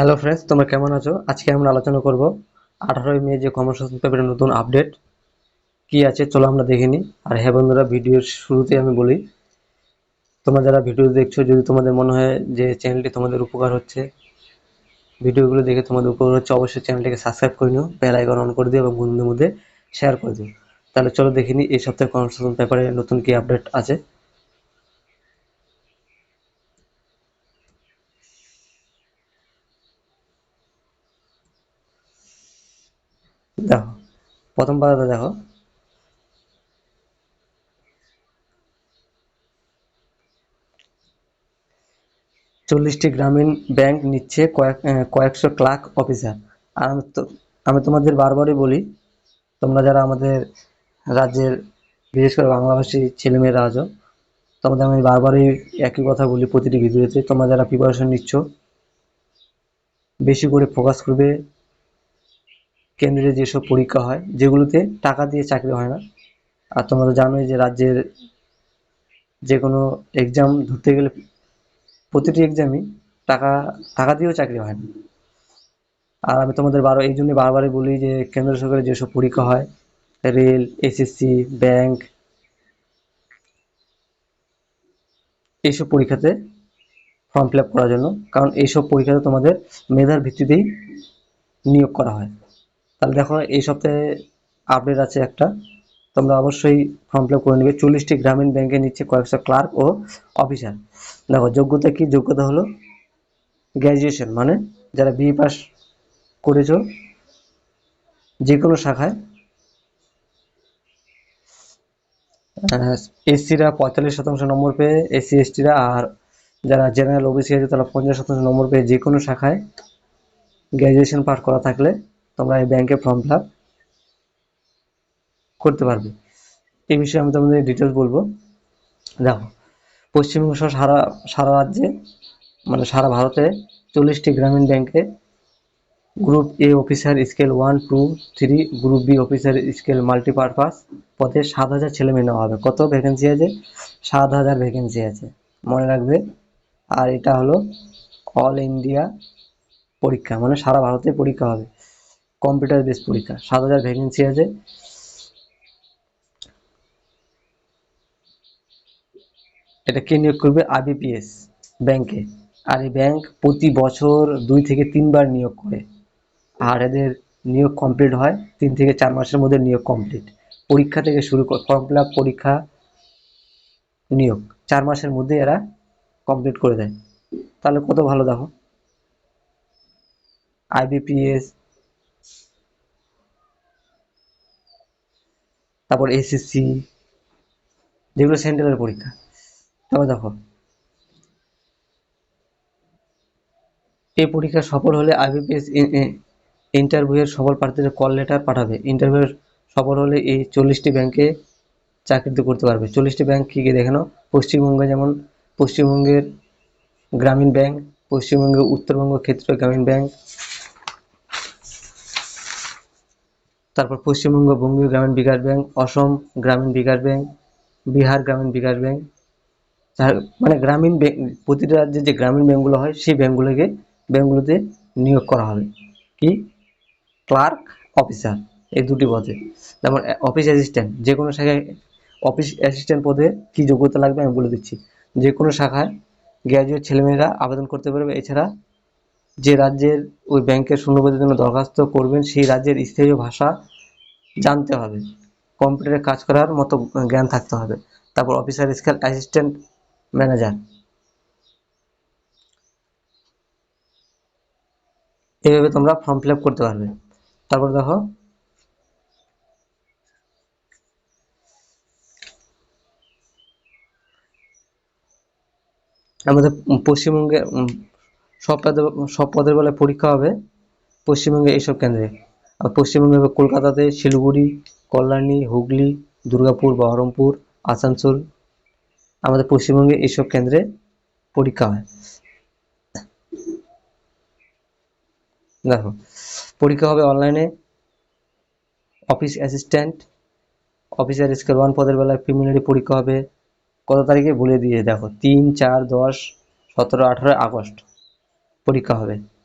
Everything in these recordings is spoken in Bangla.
হ্যালো ফ্রেন্ডস তোমরা কেমন আছো? আজকে আমরা আলোচনা করব আঠারোই মে যে কর্মসংস্থান পেপারের নতুন আপডেট। কি আছে চলো আমরা দেখে নিই। আর হ্যাঁ বন্ধুরা, ভিডিওর শুরুতে আমি বলি, তোমরা যারা ভিডিও দেখছ, যদি তোমাদের মনে হয় যে চ্যানেলটি তোমাদের উপকার হচ্ছে, ভিডিওগুলো দেখে তোমাদের উপকার হচ্ছে, অবশ্যই চ্যানেলটিকে সাবস্ক্রাইব করে নিও বেল আইকন অন করে দিও এবং বন্ধুদের মধ্যে শেয়ার করে দিও। তাহলে চলো দেখে নিই এই সপ্তাহে কর্মসংস্থান পেপারে নতুন কি আপডেট আছে। দেখো, প্রথম পাতাতে দেখো। চল্লিশটি গ্রামীণ ব্যাংক নিচ্ছে কয়েক কয়েকশো ক্লার্ক অফিসার। আর আমি তো, আমি তোমাদের বারবারই বলি, তোমরা যারা আমাদের রাজ্যের, বিশেষ করে বাংলাভাষী ছেলেমেয়েরা আছো, তোমাদের আমি বারবারই একই কথা বলি প্রতিটি ভিডিওতে, তোমরা যারা প্রিপারেশন নিচ্ছ, বেশি করে ফোকাস করবে কেন্দ্রে যেসব পরীক্ষা হয়, যেগুলোতে টাকা দিয়ে চাকরি হয় না। আর তোমরা জানোই যে রাজ্যের যে কোনো এক্সাম ধরতে গেলে প্রতিটি এক্সামই টাকা টাকা দিয়েও চাকরি হয় না। আর আমি তোমাদের বারো, এই জন্য বারবারই বলি যে কেন্দ্র সরকারের যেসব পরীক্ষা হয়, রেল এসএসসি ব্যাংক এইসব পরীক্ষাতে ফর্ম ফিল করার জন্য। কারণ এইসব পরীক্ষাতে তোমাদের মেধার ভিত্তিতেই নিয়োগ করা হয়। তাহলে দেখো, এই সপ্তাহে আপডেট আছে একটা। তোমরা অবশ্যই ফর্ম ফিল করে নেবে। চল্লিশটি গ্রামীণ ব্যাংকে নিচ্ছে কয়েকশো ক্লার্ক ও অফিসার দেখো, যোগ্যতা কি? যোগ্যতা হলো গ্র্যাজুয়েশন মানে যারা বিএ পাস করেছ যে কোনো শাখায় এসসিরা পঁয়তাল্লিশ শতাংশ নম্বর পেয়ে এসসি এসটিরা আর যারা জেনারেল ওবিসি আছে, তারা পঞ্চাশ শতাংশ নম্বর পেয়ে যে কোনো শাখায় গ্র্যাজুয়েশন পাস করা থাকলে তোমরা এই ব্যাংকে ফর্ম ফিল করতে পারবে। এই বিষয়ে আমি তোমাদের ডিটেলস বলব। দেখো, পশ্চিমবঙ্গ সহ সারা সারা রাজ্যে মানে সারা ভারতে চল্লিশটি গ্রামীণ ব্যাংকে group A officer scale one two three group B officer scale multipurpose পদে সাত হাজার ছেলে মেয়ে নেওয়া হবে। কত ভ্যাকেন্সি আছে? সাত হাজার ভ্যাকেন্সি আছে। মনে রাখবে, আর এটা হলো অল ইন্ডিয়া পরীক্ষা মানে সারা ভারতে পরীক্ষা হবে। কম্পিউটার বেস পরীক্ষা, সাত হাজার ভ্যাকেন্সি আছে। এটা কে নিয়োগ করবে? আইবিপিএস ব্যাংকে। আর এই ব্যাংক প্রতি বছর দুই থেকে তিনবার নিয়োগ করে। আর এদের নিয়োগ কমপ্লিট হয়, তিন থেকে চার মাসের মধ্যে নিয়োগ কমপ্লিট পরীক্ষা থেকে শুরু করে ফর্ম ফিল পরীক্ষা নিয়োগ। চার মাসের মধ্যে এরা কমপ্লিট করে দেয়। তাহলে কত ভালো দেখো? আইবিপিএস তারপর এসএসসি যেগুলো সেন্ট্রালের পরীক্ষা। তারপর দেখো, এই পরীক্ষা সফল হলে আইবিপিএস ইন্টারভিউয়ের সফল প্রার্থীদের কল লেটার পাঠাবে। ইন্টারভিউ সফল হলে এই চল্লিশটি ব্যাংকে চাকরিতে করতে পারবে। চল্লিশটি ব্যাংক কী কী দেখে নাও, পশ্চিমবঙ্গে যেমন পশ্চিমবঙ্গের গ্রামীণ ব্যাংক পশ্চিমবঙ্গের উত্তরবঙ্গ ক্ষেত্রীয় গ্রামীণ ব্যাংক তারপর পশ্চিমবঙ্গ বঙ্গীয় গ্রামীণ বিকাশ ব্যাংক, অসম গ্রামীণ বিকাশ ব্যাংক, বিহার গ্রামীণ বিকাশ ব্যাংক মানে গ্রামীণ ব্যাংক, প্রতিটা রাজ্যে যে গ্রামীণ ব্যাংকগুলো হয়, সেই ব্যাংকগুলোকে, ব্যাংকগুলোতে নিয়োগ করা হবে। কি? ক্লার্ক, অফিসার, এই দুটি পদে। যেমন অফিস অ্যাসিস্ট্যান্ট যে কোনো শাখায় অফিস অ্যাসিস্ট্যান্ট পদে কি যোগ্যতা লাগবে আমি বলে দিচ্ছি। যে কোনো শাখায় গ্র্যাজুয়েট ছেলেমেয়েরা আবেদন করতে পারবে। এছাড়া যে রাজ্যের ওই ব্যাংকের শূন্যপদের জন্য দরখাস্ত করবেন, সেই রাজ্যের স্থানীয় ভাষা জানতে হবে। কম্পিউটারে কাজ করার মতো জ্ঞান থাকতে হবে। তারপর অফিসার স্কেল অ্যাসিস্ট্যান্ট ম্যানেজার এইভাবে তোমরা ফর্ম ফিল করতে পারবে। তারপর দেখো। আমাদের পশ্চিমবঙ্গে সব পদে সব পদের বেলায় পরীক্ষা হবে। পশ্চিমবঙ্গে এইসব কেন্দ্রে। পশ্চিমবঙ্গে কলকাতাতে শিলিগুড়ি, কল্যাণী, হুগলি, দুর্গাপুর, বহরমপুর, আসানসোল। আমাদের পশ্চিমবঙ্গে এইসব কেন্দ্রে পরীক্ষা হয়। দেখো, পরীক্ষা হবে অনলাইনে। Office assistant, officer scale one পদের বেলায় প্রিলিমিনারি পরীক্ষা হবে। কত তারিখে? বলে দিয়ে দেখো, তিন, চার, দশ, সতেরো, আঠারো, আগস্ট পরীক্ষা হবে।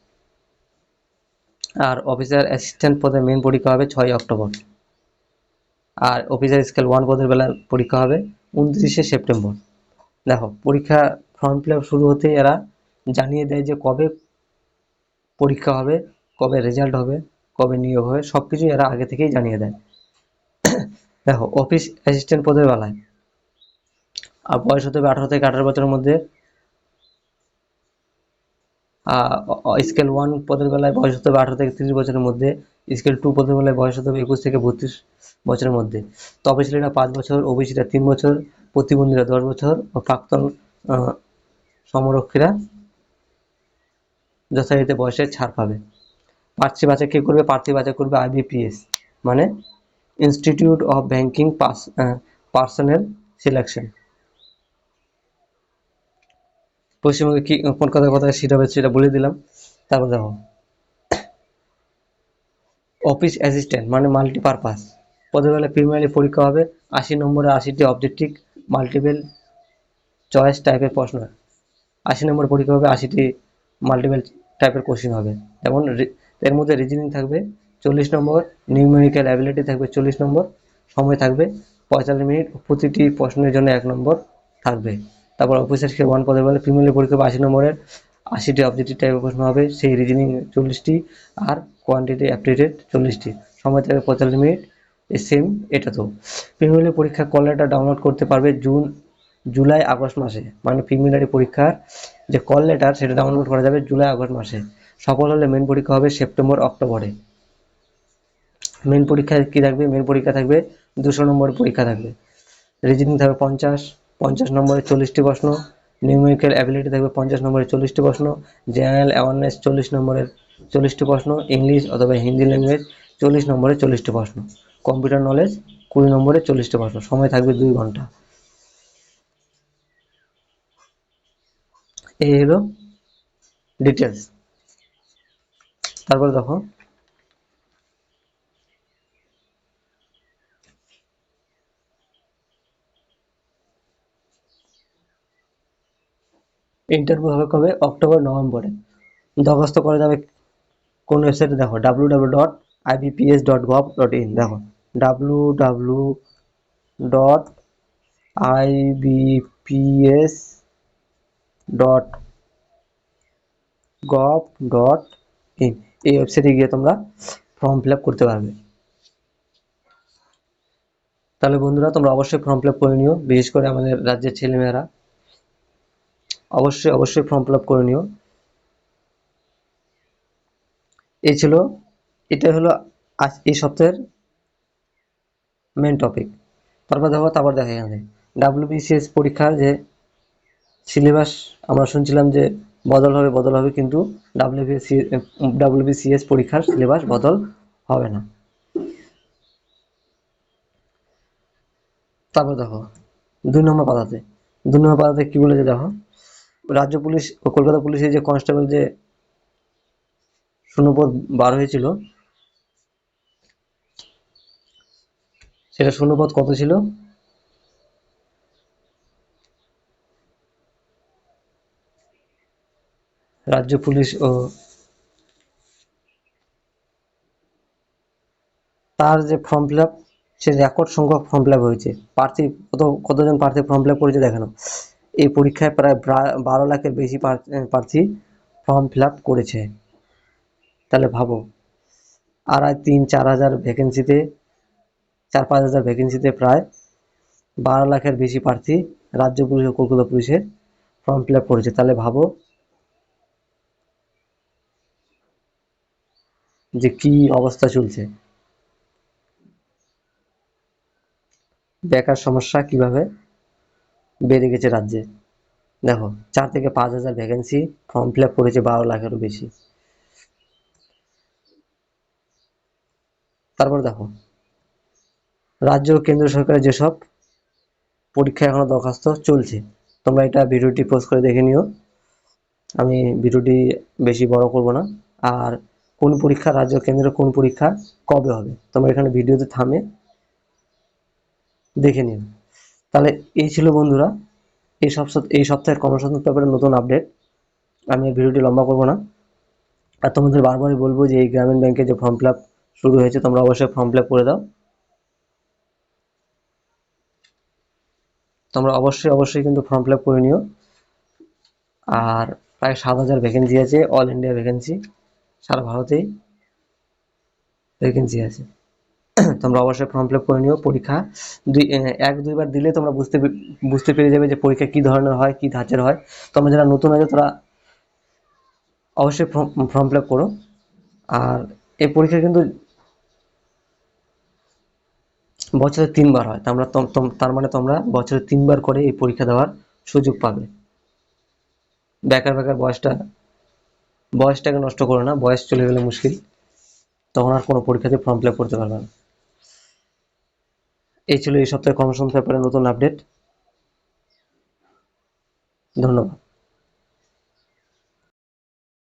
আর অফিসার অ্যাসিস্ট্যান্ট পদে মেন পরীক্ষা হবে ছয় অক্টোবর। আর অফিসার স্কেল ওয়ান পদের বেলা পরীক্ষা হবে উনত্রিশে সেপ্টেম্বর। দেখো, পরীক্ষা ফর্ম ফিল শুরু হতে এরা জানিয়ে দেয় যে কবে পরীক্ষা হবে, কবে রেজাল্ট হবে, কবে নিয়োগ হবে সব কিছু এরা আগে থেকেই জানিয়ে দেয়। দেখো অফিস অ্যাসিস্ট্যান্ট পদের বেলায়, আর বয়স হতে হবে আঠারো থেকে আঠারো বছরের মধ্যে স্কেল ওয়ান পদের বেলায় বয়স হতে হবে আঠারো থেকে তিরিশ বছরের মধ্যে স্কেল টু পদের বেলায় বয়স হতে হবে একুশ থেকে বত্রিশ বছরের মধ্যে। তপশিলীরা পাঁচ বছর ওবিসিরা তিন বছর, প্রতিবন্ধীরা দশ বছর ও প্রাক্তন সমরক্ষীরা যথারীতি বয়সের ছাড় পাবে। প্রার্থী বাছাই কে করবে? প্রার্থী বাছাই করবে আইবিপিএস মানে institute of banking pass selection পশ্চিমবঙ্গে কি, কোন কথা কথা সেটা হবে সেটা বলে দিলাম। তারপর দেখো। অফিস অ্যাসিস্ট্যান্ট মানে মাল্টিপারপাস পদের বেলা প্রিমিয়ারি পরীক্ষা হবে, আশি নম্বরে আশিটি অবজেক্টিভ মাল্টিপেল চয়েস টাইপের প্রশ্ন। আশি নম্বর পরীক্ষা হবে, আশিটি মাল্টিপেল টাইপের কোশ্চেন হবে। যেমন এর মধ্যে রিজনিং থাকবে, চল্লিশ নম্বর নিউমেরিক্যাল অ্যাবিলিটি থাকবে চল্লিশ নম্বর, সময় থাকবে পঁয়তাল্লিশ মিনিট, প্রতিটি প্রশ্নের জন্য এক নম্বর থাকবে। তারপর অফিসার স্কেল ওয়ান পদের বেলা প্রিমিয়ারি পরীক্ষা আশি নম্বরের। আশিটি অবজেক্টিভ টাইপের প্রশ্ন হবে, সেই রিজনিং চল্লিশটি আর কোয়ান্টিটি অ্যাপ্টিটিউড চল্লিশটি সময় থাকবে পঁয়তাল্লিশ মিনিট সেম এটা তো। প্রিমিয়ারি পরীক্ষা কল লেটার ডাউনলোড করতে পারবে জুন জুলাই আগস্ট মাসে। মানে প্রিমিনারি পরীক্ষার যে কল লেটার সেটা ডাউনলোড করা যাবে জুলাই আগস্ট মাসে। সফল হলে মেন পরীক্ষা হবে সেপ্টেম্বর অক্টোবরে মেন পরীক্ষায় কি থাকবে? মেন পরীক্ষা থাকবে, দুশো নম্বরের পরীক্ষা থাকবে। রিজনিং থাকবে পঞ্চাশ। পঞ্চাশ নম্বরে চল্লিশটি প্রশ্ন নিউমেরিক্যাল অ্যাবিলিটি থাকবে পঞ্চাশ নম্বরে চল্লিশটি প্রশ্ন জেনারেল অ্যাওয়ারনেস চল্লিশ নম্বরের চল্লিশটি প্রশ্ন ইংলিশ অথবা হিন্দি ল্যাঙ্গুয়েজ চল্লিশ নম্বরে চল্লিশটি প্রশ্ন কম্পিউটার নলেজ কুড়ি নম্বরে চল্লিশটি প্রশ্ন, সময় থাকবে দুই ঘণ্টা। এই হলো ডিটেলস তারপরে দেখো ইন্টারভিউ হবে কবে? অক্টোবর নভেম্বরে দরখাস্ত করা যাবে কোন ওয়েবসাইটে দেখো W W dot IBPS dot gov dot in দেখো W W dot IBPS dot gov dot in এই ওয়েবসাইটে গিয়ে তোমরা ফর্ম ফিল আপ করতে পারবে। তাহলে বন্ধুরা, তোমরা অবশ্যই ফর্ম ফিল আপ করে নিও। বিশেষ করে আমাদের রাজ্যের ছেলেমেয়েরা। অবশ্যই অবশ্যই ফর্ম ফিল আপ করে নিও। এই ছিল এটা হলো আজ এই সপ্তাহের মেন টপিক তারপর দেখো তারপর দেখা এখানে ডাব্লিউবিসিএস পরীক্ষার যে সিলেবাস আমরা শুনছিলাম যে বদল হবে বদল হবে, কিন্তু ডাব্লিউবিসি ডাব্লিউবিসিএস পরীক্ষার সিলেবাস বদল হবে না। তারপর দেখো, দুই নম্বর পাতাতে, দুই নম্বর পাতাতে কি বলেছে দেখো। রাজ্য পুলিশ ও কলকাতা পুলিশের যে কনস্টেবল যে শূন্যপদ বার হয়েছিল, সেটা শূন্যপদ কত ছিল? রাজ্য পুলিশ ও তার যে ফর্ম ফিল আপ, সে রেকর্ড সংখ্যক ফর্ম ফিল আপ হয়েছে। প্রার্থী, কত, কতজন প্রার্থী ফর্ম ফিল আপ করেছে দেখানো। এই পরীক্ষায় প্রায় বারো লাখের বেশি প্রার্থী ফর্ম ফিল করেছে। তাহলে ভাবো, আড়াই, তিন, চার হাজার ভ্যাকেন্সিতে, চার, পাঁচ হাজার ভ্যাকেন্সিতে প্রায় বারো লাখের বেশি প্রার্থী রাজ্য পুলিশ ও কলকাতা পুলিশের ফর্ম ফিল করেছে। তাহলে ভাবো যে কি অবস্থা চলছে। বেকার সমস্যা কীভাবে বেড়ে গেছে রাজ্যে। দেখো, চার থেকে পাঁচ হাজার ভ্যাকেন্সি ফর্ম ফিল আপ করেছে বারো লাখেরও বেশি। তারপর দেখো, রাজ্য ও কেন্দ্র সরকারের যেসব পরীক্ষা এখনও দরখাস্ত চলছে, তোমরা এটা ভিডিওটি পোস্ট করে দেখে নিও। আমি ভিডিওটি বেশি বড় করব না। আর কোন পরীক্ষা, রাজ্য ও কেন্দ্রের কোন পরীক্ষা কবে হবে, তোমরা এখানে ভিডিওতে থামে দেখে নিও। তাহলে এই ছিল বন্ধুরা, এই সপ্তাহ, এই সপ্তাহের কর্মসংস্থান পেপারের নতুন আপডেট। আমি এই ভিডিওটি লম্বা করব না। আর তোমাদের বারবারই বলব যে এই গ্রামীণ ব্যাংকে যে ফর্ম ফিল শুরু হয়েছে, তোমরা অবশ্যই ফর্ম ফিল করে দাও। তোমরা অবশ্যই অবশ্যই কিন্তু ফর্ম ফিল করে নিও। আর প্রায় সাত হাজার ভ্যাকেন্সি আছে অল ইন্ডিয়া ভ্যাকেন্সি সারা ভারতেই ভ্যাকেন্সি আছে। তোমরা অবশ্যই ফর্ম ফিল করে নিও, পরীক্ষা। দুই এক, দুইবার দিলে তোমরা বুঝতে বুঝতে পেরে যাবে যে পরীক্ষা কি ধরনের হয়, কি ধাঁচের হয়। তোমরা যারা নতুন আছে তারা অবশ্যই ফর্ম ফিল করো। আর এই পরীক্ষা কিন্তু বছরে তিনবার হয়। তোমরা তোম- তোম- তার মানে তোমরা বছরে তিনবার করে এই পরীক্ষা দেওয়ার সুযোগ পাবে। বেকার বেকার বয়সটা, বয়সটাকে নষ্ট করো না, বয়স চলে গেলে মুশকিল। তখন আর কোনো পরীক্ষাতে ফর্ম ফিল করতে পারবে না। এই ছিল এই সপ্তাহে কর্মসংস্থান পেপারের নতুন আপডেট। ধন্যবাদ।